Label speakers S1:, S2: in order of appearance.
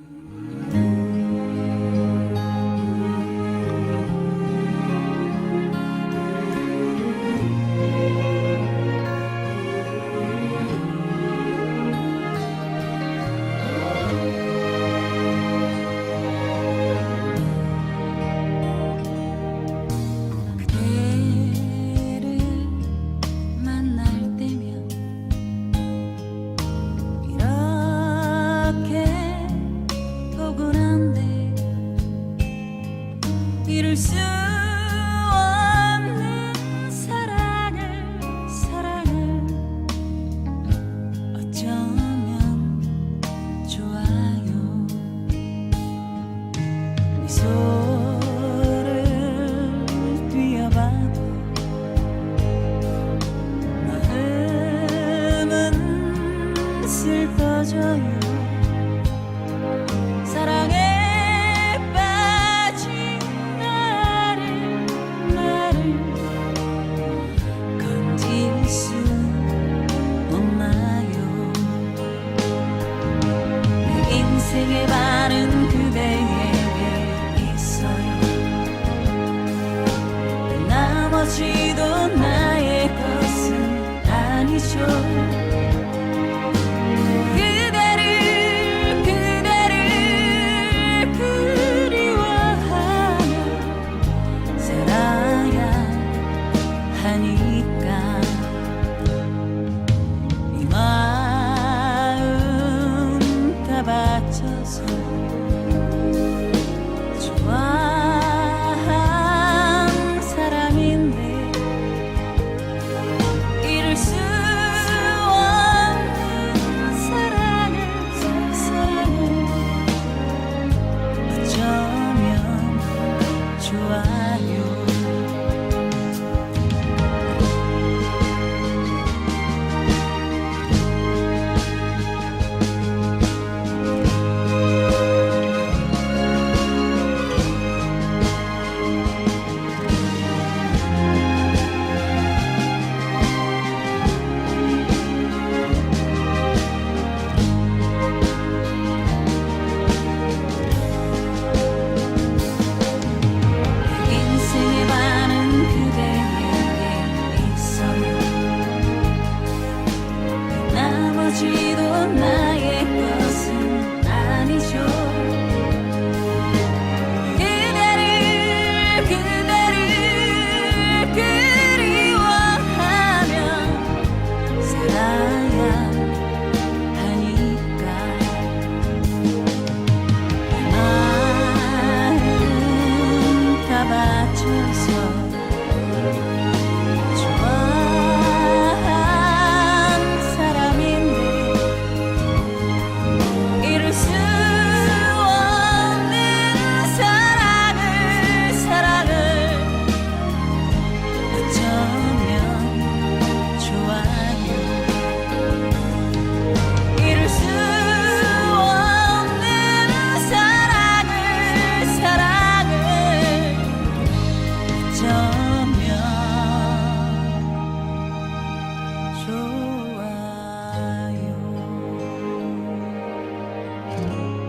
S1: Mm-hmm. 슬퍼져요. 사랑에 빠진 나를 나를 건질 수 없나요? 내 인생의 반은 그대에게 있어요. 나머지도 나의 것은 아니죠 이 마음 다 바쳐서